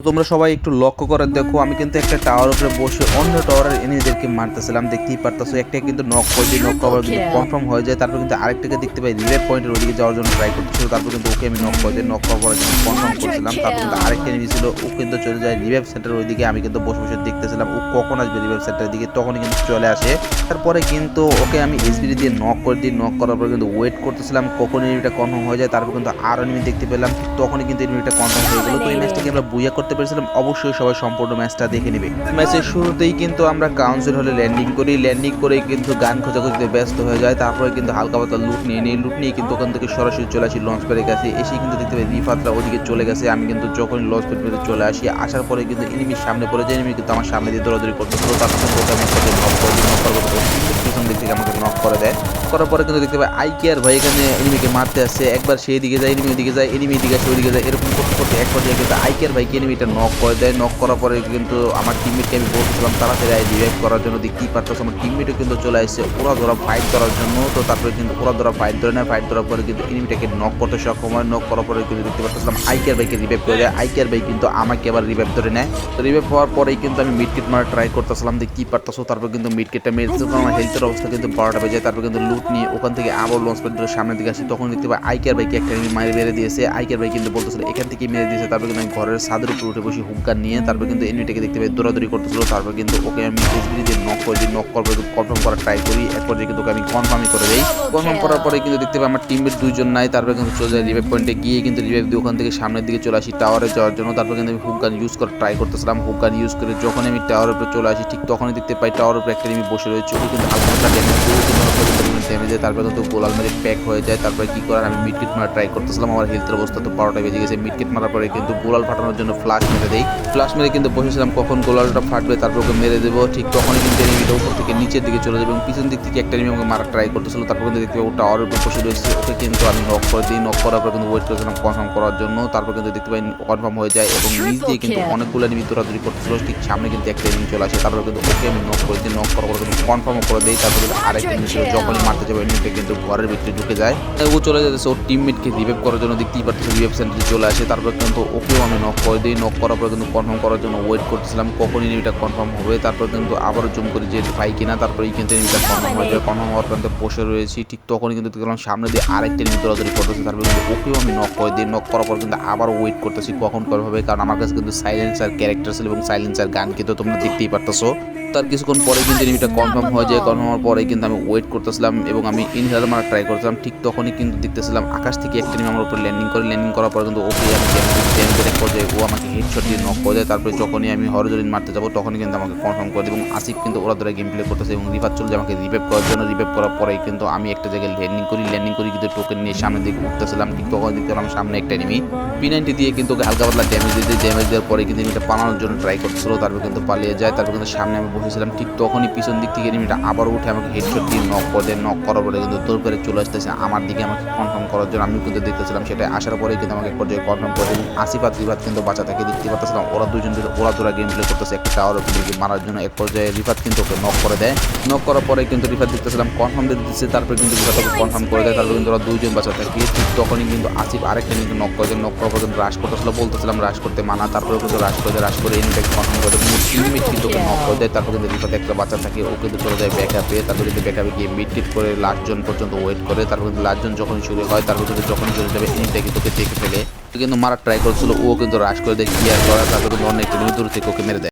তোমরা সবাই একটু লক্ষ্য করে দেখো আমি কিন্তু একটা টাওয়ার উপরে বসে অন্য টাওয়ারের এনিমিদেরকে মারতেছিলাম দেখতেই পারতেছো একটা কিন্তু নক করে নক করার কিন্তু কনফার্ম হয়ে যায় তারপর কিন্তু আরেকটাকে দেখতে পাই রিলেট পয়েন্টের ওদিকে যাওয়ার জন্য ট্রাই করতেছিল তারপর কিন্তু ওকে আমি নক করে দিই নক করার জন্য কনফার্ম করছিলাম তারপর কিন্তু আরেকটা এনিমি ছিল ও কিন্তু চলে যায় রিভাইভ সেন্টার ওইদিকে আমি কিন্তু বসে বসে দেখতেছিলাম ও কখন আসবে রিভাইভ সেন্টারের দিকে তখনই কিন্তু চলে আসে তারপরে কিন্তু ওকে আমি এসবিডি দিয়ে নক করে দিই নক করার পর কিন্তু ওয়েট করতেছিলাম কখন এনিমিটা কনফার্ম হয়ে যায় তারপর কিন্তু আর এনিমি দেখতে পেলাম তখনই কিন্তু এনিমিটা কনফার্ম হয়ে গেল তো এই ম্যাচটাকে আমরা বুইয়া করতে পেরেছিলাম, অবশ্যই সবাই সম্পূর্ণ ম্যাচটা দেখে নেবে। ম্যাচের শুরুতেই কিন্তু আমরা কাউন্সিল হলে ল্যান্ডিং করি ল্যান্ডিং করে কিন্তু গান খোঁজাখুঁজিতে ব্যস্ত হয়ে যায়। তারপরে কিন্তু হালকা পাতলা লুট নিয়ে নিই লুট নিয়ে কিন্তু ওখান থেকে সরাসরি চলে আসি লঞ্চ প্যাডের কাছে। এসে কিন্তু দেখতে পাই রিফাতরা ওদিকে চলে গেছে। আমি কিন্তু যখন লঞ্চ প্যাড পেতে চলে আসি, আসার পরে কিন্তু এনিমির সামনে পড়ে যায়। এনিমি কিন্তু আমার সামনে দিয়ে দৌড়াদৌড়ি তারপর কিন্তু ওকে আমি সাথে নক করে দিই নক করার পরে কিন্তু পিছন দিক থেকে আমাকে নক করে দেয়। করার পরে কিন্তু দেখতে পাই আই কেয়ার ভাই এখানে এনিমিকে মারতে আসছে। একবার সেই দিকে যায় এনিমি দিকে যায় এনিমি দিকে আসে, ওইদিকে যায়, এরকম করতে করতে এক পর্যায়ে কিন্তু আই কেয়ার ভাইকে এনিমিটা নক করে দেয়। নক করার পরে কিন্তু আমার টিমমেটকে আমি বলতেছিলাম, তাড়াতাড়ি আই রিভাইভ করার জন্য দেখতেই পারতেছে। আমার টিমমেটও কিন্তু চলে আসছে ওরা ধরা ফাইট করার জন্য। তো তারপরে কিন্তু ওরা ধরা ফাইট ধরে নেয়। ফাইট ধরার পরে কিন্তু এনিমিটাকে নক করতে সক্ষম হয়। নক করার পরে কিন্তু দেখতে পারতেছিলাম আই কেয়ার ভাইকে রিভাইভ করে দেয়। আই কেয়ার ভাই কিন্তু আমাকে আবার রিভাইভ ধরে নেয়। তো রিভাইভ হওয়ার পরেই কিন্তু আমি মিডকিট মারা ট্রাই করতেছিলাম দেখতেই পারতেছো। তারপর কিন্তু মিডকিটটা মেরেছে। কারণ আমার হেলথের অবস্থা কিন্তু বারোটা বেজে তারপর কিন্তু লুট নিয়ে ওখান থেকে আবার লঞ্চ প্যাড সামনের দিকে আসি। তখন দেখতে পাই আইকের বাইকে একটা মারি মেরে দিয়েছে। আইকের ভাই কিন্তু বলতেছিল, এখান থেকে মেরে দিয়েছে। তারপর কিন্তু আমি ঘরের ছাদের উপর উঠে বসে হুক্কার নিয়ে তারপর কিন্তু এনিমিটাকে দেখতে পাই, দৌড়াদৌড়ি করতেছিল। তারপর কিন্তু ওকে আমি এসবিডি দিয়ে নক করে দিই। নক পরে কনফার্ম করার ট্রাই করি। এরপর যে কিন্তু আমি কনফার্মই করে দিই। কনফার্ম করার পরে কিন্তু দেখতে পাই আমার টিমের দুজন নাই। তারপরে কিন্তু চলে যায় রিভাইভ পয়েন্টে গিয়ে কিন্তু রিভাইভ দিয়ে ওখান থেকে সামনের দিকে চলে আসি টাওয়ারে যাওয়ার জন্য। তারপর কিন্তু আমি হুকগান ইউজ করার ট্রাই করতেছিলাম। হুকগান ইউজ করে যখন আমি টাওয়ারের উপরে চলে আসি, ঠিক তখনই দেখতে পাই টাওয়ারের উপরে একটা আমি বসে রয়েছে। ও কিন্তু হালকা হালকা ড্যামেজ দিয়ে কিন্তু ড্যামেজ তারপরে কিন্তু গোলাল মেরে প্যাক হয়ে যায় তারপরে কি করার? আমি মিডকিট মারা ট্রাই করতেছিলাম আমার হেলথের অবস্থা তো বারোটা বেজে গেছে। মিডকিট মারার পরে কিন্তু গোলাল ফাটানোর জন্য ফ্লাশ মেরে দেই। ফ্লাশ মেরে কিন্তু বসেছিলাম কখন গোলালটা ফাটবে তারপর ওকে মেরে দেবো ঠিক তখনই কিন্তু এনিমিটা উপর থেকে নিচের দিকে চলে যাবে এবং পিছন দিক থেকে একটা এনিমি আমাকে মারা ট্রাই করতেছিল তারপর কিন্তু দেখতে পাবো ওটা অর উপর বসে রয়েছে ওকে কিন্তু আমি নক করে দিই নক করার পর কিন্তু ওয়েট করেছিলাম কনফার্ম করার জন্য তারপর কিন্তু দেখতে পাই কনফার্ম হয়ে যায় এবং নিচ দিয়ে কিন্তু অনেকগুলো এনিমি দৌড়াদৌড়ি করতেছিল ঠিক সামনে কিন্তু একটা এনিমি চলে আসে তারপর কিন্তু ওকে আমি নক করে দিই নক করার পর কিন্তু কনফার্ম করে দিই তারপর কিন্তু আরেকটা এনিমি ছিল যখনই মারতে যাবে এনিমিটা কিন্তু ঘরের ভিতরে ঢুকে যায়। ও চলে যাচ্ছে ওর টিমমেটকে রিভাইভ করার জন্য দেখতেই পাচ্ছি রিভাইভ সেন্টারে চলে আসে। তারপর কিন্তু ওকেও আমি নক করে দিই। নক করার পর কিন্তু কনফার্ম করার জন্য ওয়েট করতেছিলাম কখন এনিমিটা কনফার্ম হবে। তারপর কিন্তু আবারও জুম করি যে পাই কিনা, তারপরে কিন্তু এনিমিটা কনফার্ম হয়ে যায়। কনফার্ম হওয়ার পর কিন্তু বসে রয়েছি। ঠিক তখনই কিন্তু দেখলাম সামনে দিয়ে আরেকটা এনিমি দৌড়াদৌড়ি করতেছে। তারপর কিন্তু ওকেও আমি নক করে দিই। নক করার পর কিন্তু আবার ওয়েট করতেছি কখন কবে হবে। কারণ আমার কাছে কিন্তু সাইলেন্সার ক্যারেক্টার ছিল এবং সাইলেন্সার গান কিন্তু তোমরা দেখতেই পারতেছো। তার কিছুক্ষণ পরে কিন্তু এনিমিটা কনফার্ম হয়ে যায়। কনফার্ম হওয়ার পরে কিন্তু আমি ওয়েট করতেছিলাম এবং আমি ইনহেলার মারা ট্রাই করছিলাম। ঠিক তখনই কিন্তু দেখতেছিলাম আকাশ থেকে একটা আমার উপর ল্যান্ডিং করে। ল্যান্ডিং করার পরে কিন্তু ওকে আমি ড্যামেজ পর্যায়ে ও আমাকে হেডশট দিয়ে নক করে দেয়। তারপরে যখনই আমি হরজলিন মারতে যাব, তখনই কিন্তু আমাকে কনফার্ম করে এবং আসিফ কিন্তু ওরা ধরে গেম প্লে করতেছে এবং রিভার চলে আমাকে রিভাইভ করার জন্য। রিভাইভ করার পরেই কিন্তু আমি একটা জায়গায় ল্যান্ডিং করি। ল্যান্ডিং করি কিন্তু টোকেন নিয়ে সামনের দিকে উঠতেছিলাম। ঠিক তখন দেখতে পেলাম সামনে একটা এনিমি পিনাইনটি দিয়ে কিন্তু ওকে হালকা পাতলা ড্যামেজ দিয়ে ড্যামেজ দেওয়ার পরে কিন্তু এনিমিটা পালানোর জন্য ট্রাই করতেছিল। তারপর কিন্তু পালিয়ে যায়। তারপর কিন্তু সামনে আমি বসেছিলাম ঠিক তখনই পিছন দিক থেকে এনিমিটা আবার উঠে আমাকে হেডশট দিয়ে নক করে দেয় নক করার পরে কিন্তু দৌড় করে চলে আসতেছে। আমার দিকে আমাকে কনফার্ম করার জন্য আমি কিন্তু দেখতেছিলাম সেটা আসার পরেই কিন্তু আমাকে পর্যায়ে কনফার্ম করে এবং আসিফাত রিভাত কিন্তু বাঁচা থাকে দেখতে পাচ্ছিলাম ওরা দুজন ওরা দুরা গেম প্লে করতেছে, একটা টাওয়ার দিকে মারার জন্য। এক পর্যায়ে রিফাত কিন্তু ওকে নক করে দেয়। নক করার পরে কিন্তু রিফাত দেখতেছিলাম কনফার্ম দিয়ে দিচ্ছে তারপরে কিন্তু রিফাত ওকে কনফার্ম করে দেয়, তারপর কিন্তু ওরা দুইজন বাঁচা থাকে ঠিক তখনই কিন্তু আসিফ আরেকটা কিন্তু নক করে দেয় নক করার পর কিন্তু রাশ করতেছিল, বলতেছিলাম রাশ করতে মানা, তারপরে কিন্তু রাশ করে রাশ করে এনিটাকে কনফার্ম করে দেয় কিন্তু টিমমেট কিন্তু ওকে নক দেয়, তারপর কিন্তু বিপদে একটা বাচ্চা থাকে ও কিন্তু চলে যায় ব্যাকআপে তারপর কিন্তু ব্যাকআপে গিয়ে মিড টিট করে লাস্টজন পর্যন্ত ওয়েট করে। তারপর কিন্তু লাস্টজন যখন শুরু হয়, তারপর কিন্তু যখন চলে যাবে এনিটা কিন্তু ওকে দেখে ফেলে। কিন্তু মারা ট্রাই করছিল, ও কিন্তু রাশ করে দেয় ক্লিয়ার করা তারপর কিন্তু অনেক দূর থেকে ওকে মেরে দেয়।